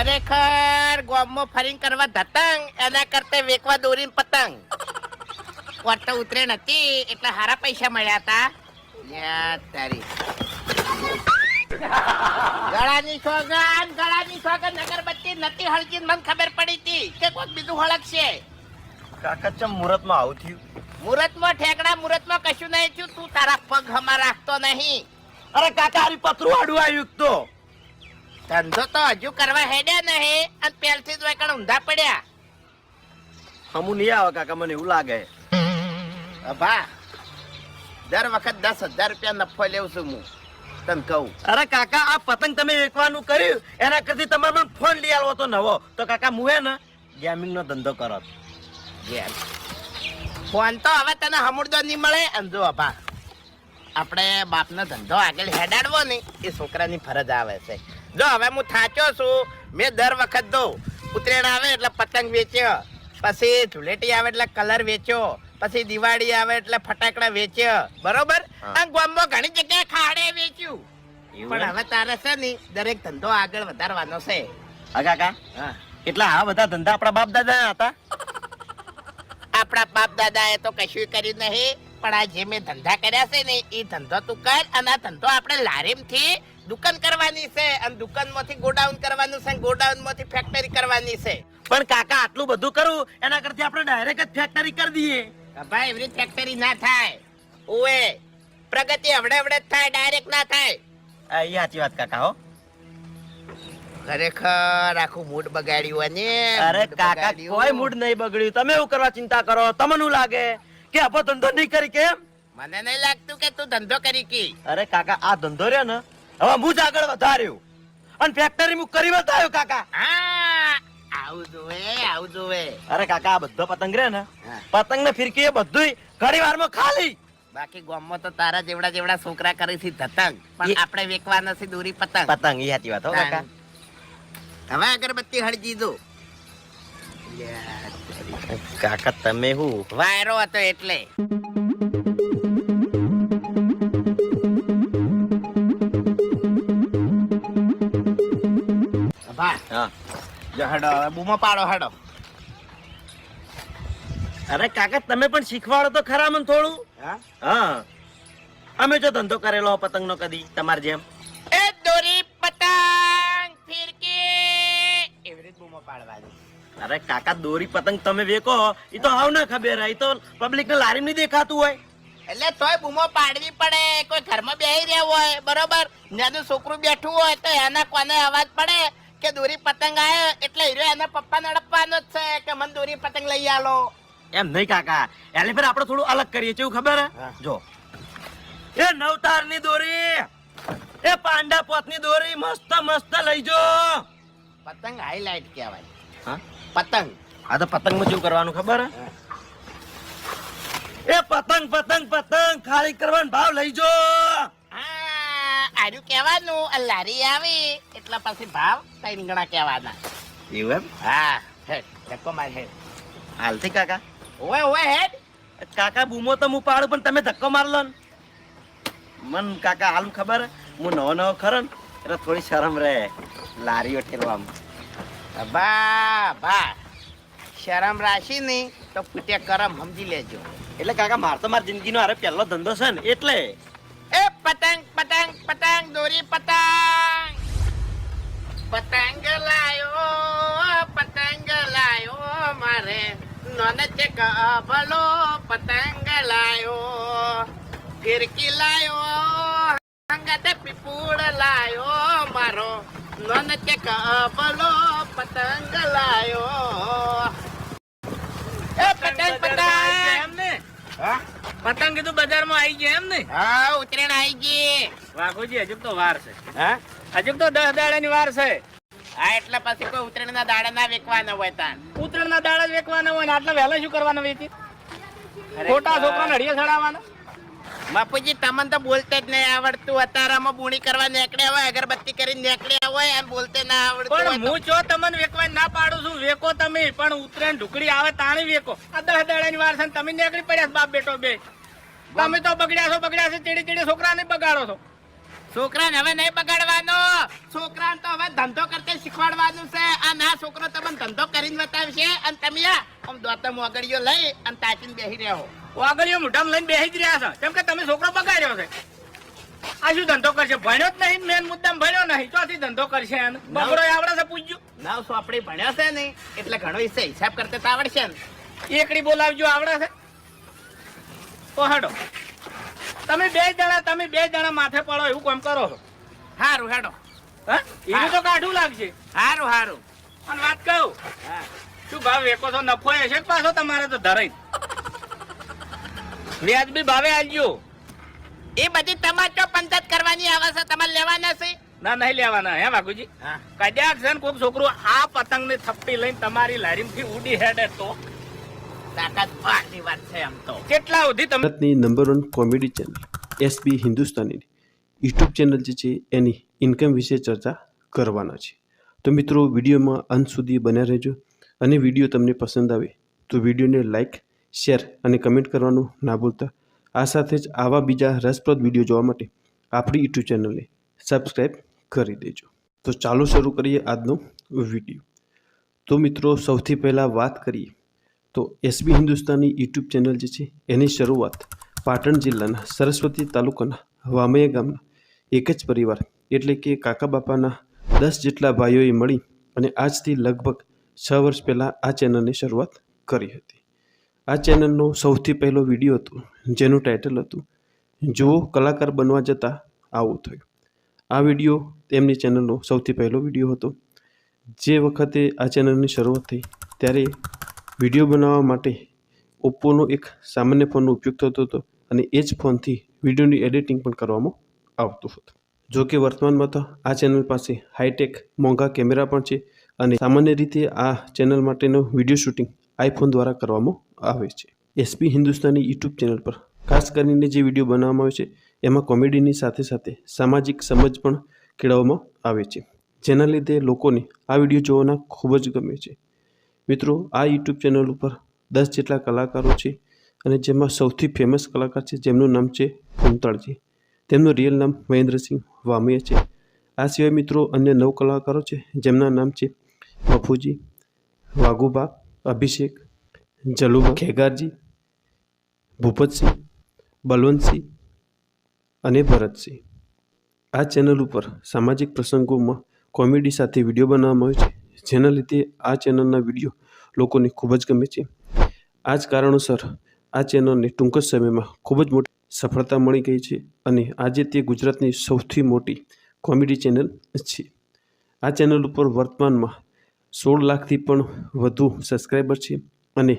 ખરેખર ગોમમાં ફરીન કરવા ધતંગ એના કરતા વેકવા દોરીને પતંગ. ઓટો ઉતરે નથી એટલે હારા પૈસા મળ્યા હતા. તારી. ગળાની સોગન ગળાની સોગન અગરબત્તી નથી હળગી મને ખબર પડી હતી કે કોઈક બીજું હળગશે. કાકા ચમ મુહૂર્તમાં આવું થયું? મુહૂર્તમાં ઠેકડા મુહૂર્તમાં કશું નહીં થયું. તું તારા પગ હમા રાખતો નહીં. અરે કાકા હારી પતરું આડું આવ્યું તો. ધંધો તો હજુ કરવા હેડ્યા નહીં. અને પેલથી જ વેકણ ઊંધા પડ્યા. હમું નહીં આવે કાકા મને એવું લાગે. અભા દર વખત દસ હજાર રૂપિયા નફો લેવું છું હું. તને કહું. અરે કાકા આ પતંગ તમે વેચવાનું કર્યું એના કરતી તમારે મને ફોન લઈ આવો તો નવો. તો કાકા મુએ ને ગેમિંગ નો ધંધો કરો. ગેમ. ફોન તો હવે તને હમુરદો નહીં મળે. અને જો અભા આપણે બાપનો ધંધો આગળ હેડાડવો નહીં એ છોકરાની ફરજ આવે છે. જો હવે હું થાચો છું. મેં દર વખત દઉં. ઉત્તરાયણ આવે એટલે પતંગ વેચ્યો. પછી ધૂળેટી આવે એટલે કલર વેચ્યો. પછી દિવાળી આવે એટલે ફટાકડા વેચ્યો. બરોબર. અને ઘણી જગ્યાએ ખાડે વેચ્યું. પણ હવે તારે છે ને દરેક ધંધો આગળ વધારવાનો છે. કાકા. એટલે આ બધા ધંધા આપણા બાપ દાદા હતા? આપણા બાપ દાદા એ તો કશું કર્યું નહીં પણ આ જે મેં ધંધા કર્યા છે ને એ ધંધો તું કર અને આ ધંધો આપણે લારીમથી દુકાન કરવાની છે અને દુકાનમાંથી ગોડાઉન કરવાનું છે ગોડાઉનમાંથી ફેક્ટરી કરવાની છે. પણ કાકા આટલું બધું કરું એના કરતી આપણે ડાયરેક્ટ જ ફેક્ટરી કરી દઈએ. ભાઈ એવી ફેક્ટરી ના થાય. ઓએ પ્રગતિ હવડે હવડે જ થાય ડાયરેક્ટ ના થાય. આ એ સાચી વાત કાકા હો. ખરેખર આખું મૂડ બગાડ્યું અને અરે કાકા કોઈ મૂડ નહીં બગડ્યું. તમે એવું કરવા ચિંતા કરો તમને લાગે? કે આપો ધંધો નહીં કરી કેમ મને નહીં લાગતું કે તું ધંધો કરી કી. અરે કાકા આ ધંધો રહ્યો ને હવે હું જ આગળ વધાર્યું. અને ફેક્ટરી હું કરી બતાવ્યો કાકા. આવું જોવે આવું જોવે. અરે કાકા આ બધો પતંગ રે ને. પતંગ ને ફિરકી એ બધું ઘણી વારમાં ખાલી. બાકી ગામમાં તો તારા જેવડા જેવડા છોકરા કરે છે ધતંગ પણ આપણે વેકવા નથી દૂરી પતંગ. પતંગ એ હતી વાત હો કાકા. હવે અગરબત્તી હળજી દો કાકા તમે હું? વાયરો હતો એટલે. હેડો બૂમો પાડો હેડો. અરે કાકા તમે પણ શીખવાડો તો ખરા મને થોડું. હા? હા. અમે જો ધંધો કરેલો પતંગ નો કદી તમારી જેમ. એ દોરી પતંગ ફિરકી. એવી રીતે બૂમો પાડવાની. અરે કાકા દોરી પતંગ તમે વેકો એ તો હાવ ના ખબર એ તો પબ્લિક ને લારી નહીં દેખાતું હોય. એટલે તોય બૂમો પાડવી પડે. કોઈ ઘરમાં બેહી રહ્યા હોય બરોબર? નાનું છોકરું બેઠું હોય તો એના કોને અવાજ પડે? કે દોરી પતંગ આવે એટલે હીરો એના પપ્પા નડપવાનો જ છે કે મને દોરી પતંગ લઈ આલો. એમ નહીં કાકા. એટલે ફેર આપણે થોડું અલગ કરીએ. છીએ ખબર? હે. જો. એ નવતારની દોરી. એ પાંડા પોતની દોરી. મસ્ત મસ્ત લઈજો પતંગ હાઈલાઈટ કહેવાય. હા? પતંગ. આ તો પતંગમાં કેવું કરવાનું ખબર? હે. એ પતંગ પતંગ પતંગ. ખાલી કરવાનો ભાવ લઈ જો કહેવાનું? આ લારી આવે. એટલા પાસે ભાવ ત્રણ ગણા કહેવાના. એવું એમ? હા હેડ ધક્કો માર હેડ. હાલથી કાકા? ઓવે ઓવે હેડ. કાકા બૂમો તો હું પાડું પણ તમે ધક્કો માર લો મન કાકા હાલ ખબર હે? નવો નવો ખરો ને એટલે થોડી શરમ રહે. લારીઓ ઠેલવામાં. બા બા. શરમ રાશી નહીં તો પૂટ્યા કરમ સમજી લેજો. એટલે કાકા માર તો મારી જિંદગીનો હારે પહેલો ધંધો છે ને એટલે. પતંગ પતંગ પતંગ, દોરી પતંગ. પતંગ લાયો પતંગ લાયો મારે. નોને છે ભલો પતંગ લાયો. ફિરકી લાયો, હંગતે પીપુડ લાયો મારો. નોને છે ભલો પતંગ લાયો એ પતંગ પતંગ હા પતંગ કીધું બજારમાં આવી ગયા એમ ને? હા ઉતરેણ આવી ગઈ. વાઘોજી હજુ તો વાર છે. હા? હજુ તો દસ દાડાની વાર છે. હા એટલે પછી કોઈ ઉતરેણ ના દાડા ના વેકવાના હોય તાન. ઉતરેણ ના દાડા જ વેકવાના હોય ને આટલા વહેલા શું કરવાના વેચી ખોટા છોકરા નડિયા ચડાવવાના? બાપુજી તમને તો બોલતે જ નહીં આવડતું. અતારામાં બુણી કરવા નીકળ્યા હોય અગરબત્તી કરીને નીકળ્યા હોય એમ બોલતે ના આવડતું પણ હું જો તમને વેકવા ના પાડું છું વેકો તમે પણ ઉત્તરાયણ ઢુકડી આવે તાણી વેકો. આ દસ દાડાની વાર છે તમે નીકળી પડ્યા બાપ બેટો બે. તમે તો બગડ્યા છો બગડ્યા છો ચીડી ચીડી છોકરાને બગાડો છો. છોકરાને હવે નહીં બગાડવાનો. છોકરાને તો હવે ધંધો કરતે શીખવાડવાનું છે. આ છોકરો તમને ધંધો કરીને બતાવશે અને તમે આ આમ દોતમ વગડીઓ લઈ અને તાચીને બેસી રહ્યા હો. વાગડીઓ મોઢામાં લઈને બેસી જ રહ્યા છો. કેમ કે તમે છોકરો બગાડ્યો છે. આ શું ધંધો કરશે? ભણ્યો જ નહીં મેન મુદ્દા ભણ્યો નહીં. ચોથી ધંધો કરશે બગડો આવડે છે પૂછ્યું નવ આપડે ભણ્યો છે ને એટલે ઘણો હિસ્સે હિસાબ કરતા આવડશે ને. એકડી બોલાવજો આવડે છે. હેડો. તમે બે જણા તમે બે જણા માથે પડો એવું કામ કરો છો? હારું હેડો. હા? એવું તો કાઢું લાગશે. હારું હારું. અને વાત કહું? શું ભાવ એકો તો નફો એ છે પાછો તમારે તો ધરાઈ વ્યાજબી ભાવે આવજો એ બધી તમારે તો પંચાયત કરવાની આવે છે. તમારે લેવાના છે? ના નહીં લેવાના. હે હા. કદાચ છે ને કોઈક છોકરું આ પતંગ ને થપ્પી લઈને તમારી લારીમાંથી ઉડી હેડે તો? તાકાત વાત છે આમ તો. કેટલા સુધી તમે ભારતની number one comedy channel SB Hindustani YouTube channel જે છે એની ઇન્કમ વિશે ચર્ચા કરવાના છે. તો મિત્રો વિડીયોમાં અંત સુધી બન્યા રહેજો અને વીડિયો તમને પસંદ આવે તો વિડીયોને લાઇક શેર અને કમેન્ટ કરવાનું ના ભૂલતા. આ સાથે જ આવા બીજા રસપ્રદ વીડિયો જોવા માટે આપણી યુટ્યુબ ચેનલને સબસ્ક્રાઈબ કરી દેજો. તો ચાલો શરૂ કરીએ આજનો વીડિયો. તો મિત્રો સૌથી પહેલાં વાત કરીએ તો એસબી હિન્દુસ્તાની યુટ્યુબ ચેનલ જે છે, એની શરૂઆત પાટણ જિલ્લાના સરસ્વતી તાલુકાના વામૈયા ગામના એક જ પરિવાર એટલે કે કાકા બાપાના દસ જેટલા ભાઈઓએ મળી અને આજથી લગભગ છ વર્ષ પહેલાં આ ચેનલની શરૂઆત કરી હતી. આ ચેનલનો સૌથી પહેલો વીડિયો હતો, જેનું ટાઇટલ હતું, જુઓ કલાકાર બનવા જતાં આવું થયું. આ વીડિયો તેમની ચેનલનો સૌથી પહેલો વીડિયો હતો. જે વખતે આ ચેનલની શરૂઆત થઈ, ત્યારે વીડિયો બનાવવા માટે ઓપ્પોનો એક સામાન્ય ફોનનો ઉપયોગ થતો હતો અને એ જ ફોનથી વિડીયોની એડિટિંગ પણ કરવામાં આવતું હતું. જો કે વર્તમાનમાં તો આ ચેનલ પાસે હાઈટેક, મોંઘા કેમેરા પણ છે અને સામાન્ય રીતે આ ચેનલ માટેનો વીડિયો શૂટિંગ આઈફોન દ્વારા કરવામાં આવે છે. એસપી હિન્દુસ્તાની યુટ્યુબ ચેનલ પર ખાસ કરીને જે વીડિયો બનાવવામાં આવે છે, એમાં કોમેડીની સાથે સાથે સામાજિક સમજ પણ કેળવવામાં આવે છે. જેના લીધે લોકોને આ વીડિયો જોવાના ખૂબ જ ગમે છે. મિત્રો, આ યુટ્યુબ ચેનલ ઉપર દસ જેટલા કલાકારો છે અને જેમાં સૌથી ફેમસ કલાકાર છે, જેમનું નામ છે કુંતાળજી. તેમનું રિયલ નામ મહેન્દ્રસિંહ વામિયા છે. આ સિવાય મિત્રો, અન્ય નવ કલાકારો છે, જેમના નામ છે પફુજી વાઘુબા, અભિષેક, જલુબા, ખેગારજી, ભૂપતસિંહ, બલવંતસિંહ અને ભરતસિંહ. આ ચેનલ ઉપર સામાજિક પ્રસંગોમાં કોમેડી સાથે વીડિયો બનાવવામાં આવે છે. જેના લીધે આ ચેનલના વીડિયો લોકોને ખૂબ જ ગમે છે. આ જ કારણોસર આ ચેનલને ટૂંક જ સમયમાં ખૂબ જ મોટી સફળતા મળી ગઈ છે અને આજે તે ગુજરાતની સૌથી મોટી કોમેડી ચેનલ છે. આ ચેનલ ઉપર વર્તમાનમાં સોળ લાખથી પણ વધુ સબસ્ક્રાઈબર છે અને